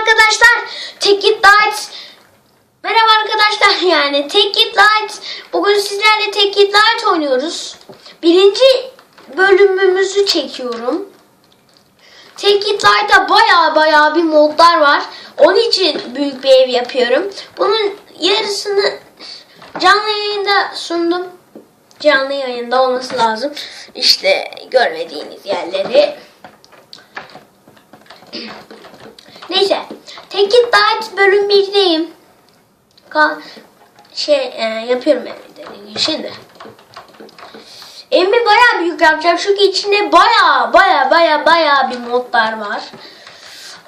arkadaşlar. Take it light. Merhaba arkadaşlar yani Take it light. Bugün sizlerle Take it light oynuyoruz. Birinci bölümümüzü çekiyorum. Take it light'ta baya baya bir modlar var. Onun için büyük bir ev yapıyorum. Bunun yarısını canlı yayında sundum. Canlı yayında olması lazım. İşte görmediğiniz yerleri. Neyse. It Light bölüm 1'deyim. Ka şey e, yapıyorum evde şimdi. Evimi bayağı büyük yapacağım çünkü içinde bayağı bayağı bayağı bayağı bir modlar var.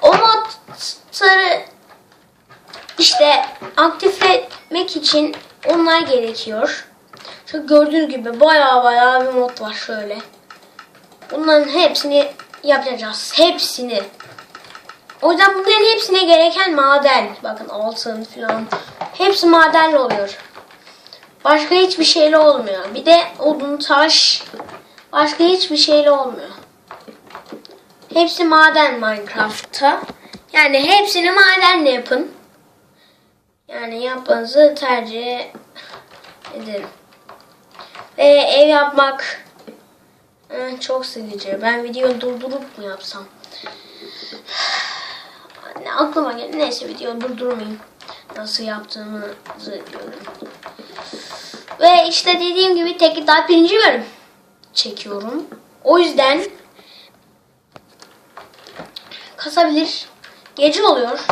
O modları işte aktifletmek için onlar gerekiyor. Şu gördüğünüz gibi bayağı bayağı bir mod var şöyle. Bunların hepsini yapacağız. Hepsini. O yüzden bunların hepsine gereken maden. Bakın altın falan. Hepsi madenle oluyor. Başka hiçbir şeyle olmuyor. Bir de odun, taş. Başka hiçbir şeyle olmuyor. Hepsi maden Minecraft'ta. Yani hepsini madenle yapın. Yani yapmanızı tercih ederim. Ve ev yapmak eh, çok sıkıcı. Ben videoyu durdurup mu yapsam? Ne aklıma geldi. Neyse videoyu durdurmayayım. Nasıl yaptığımızı görün. Ve işte dediğim gibi tek daha birinci bölüm çekiyorum. O yüzden kasabilir. Gece oluyor.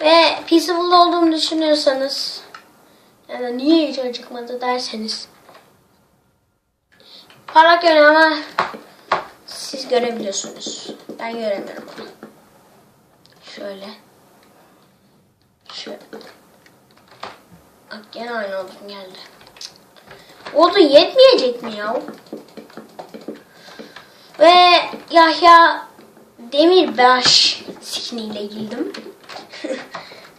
Ve peaceful olduğumu düşünüyorsanız yani niye hiç acıkmadı derseniz parlak yönü ama siz görebiliyorsunuz. Ben göremiyorum onu. Şöyle. Şöyle. Bak gene aynı odun geldi. Odun yetmeyecek mi ya? Ve Yahya Demirbaş skiniyle girdim.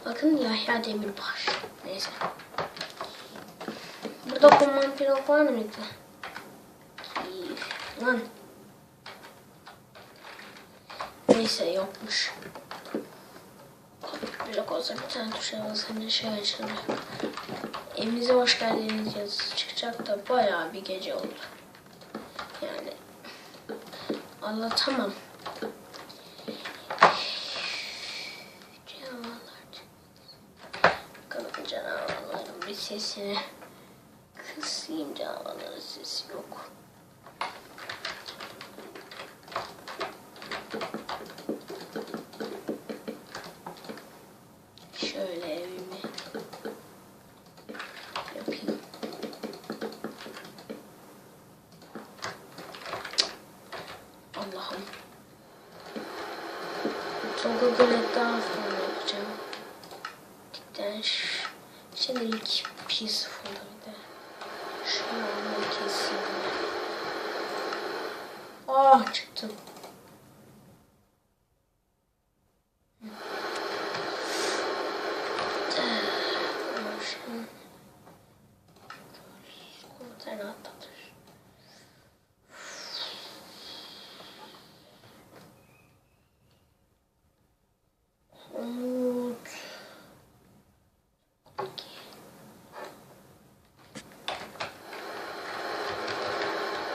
Bakın Yahya Demirbaş. Neyse. Burada command blok var mıydı? Lan. Neyse yokmuş. Blok olsa bir tane tuşa basınca şey açılır. Evinize hoş geldiniz yazısı çıkacak da bayağı bir gece oldu. Yani anlatamam. Bakalım canavarların bir sesini kısayım canavarların sesi yok. Şöyle evimi yapayım. Allah'ım. Toga göre daha sonra yapacağım. Dikten şimdilik peaceful bir de. Şunu almayı keseyim. Ah çıktım. Motion. Komutan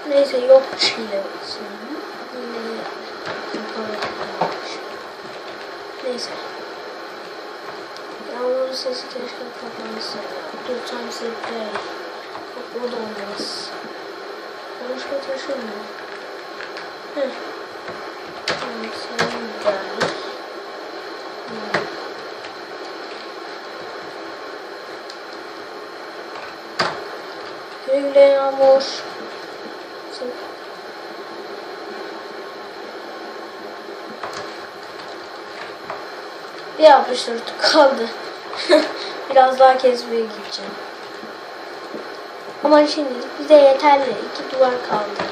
Neyse yok çile yapamayacakmış. Neyse. Yağmurun sesi keşke kapansa. Dur tam zirve. Yok o da olmaz. Konuşma taşımıyor. Heh. Tamam senin geldi. Hmm. Güle güle Yağmur. Bir yapıştırdık kaldı. Biraz daha kesmeye gideceğim. Ama şimdi bize yeterli. iki duvar kaldı.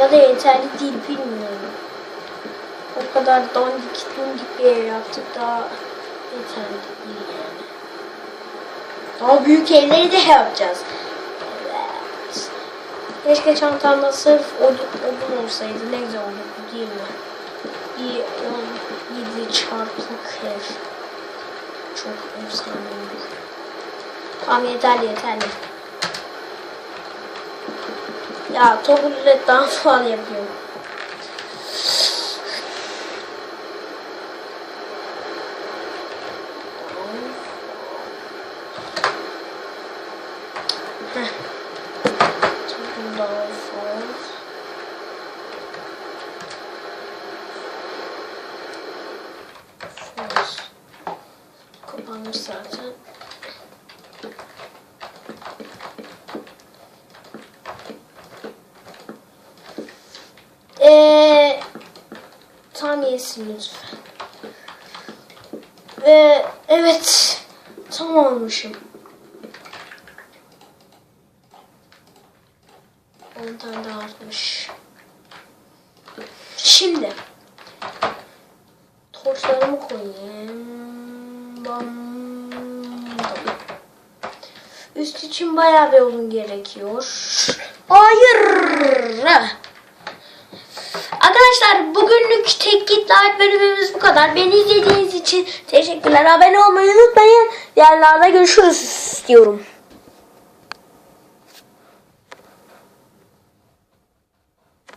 Ya da yeterli değil bilmiyorum. O kadar dondik dondik bir ev yaptık daha yeterli değil yani. Daha büyük evleri de yapacağız. Evet. Keşke çantamda sırf odun, odun olsaydı ne güzel olurdu değil mi? İyi oldu. 7 çarpı F. Çok efsane oldu. Tamam yeterli yeterli. Ya topu daha fazla yapıyorum. Kapanmış zaten. Eee tam yesin lütfen. Ve evet tam olmuşum. 10 tane daha artmış. Şimdi torçlarımı koyayım. Bam. Üst için bayağı bir odun gerekiyor. Hayır. Arkadaşlar bugünlük tek git live bölümümüz bu kadar. Beni izlediğiniz için teşekkürler. Abone olmayı unutmayın. Yerlerde görüşürüz diyorum.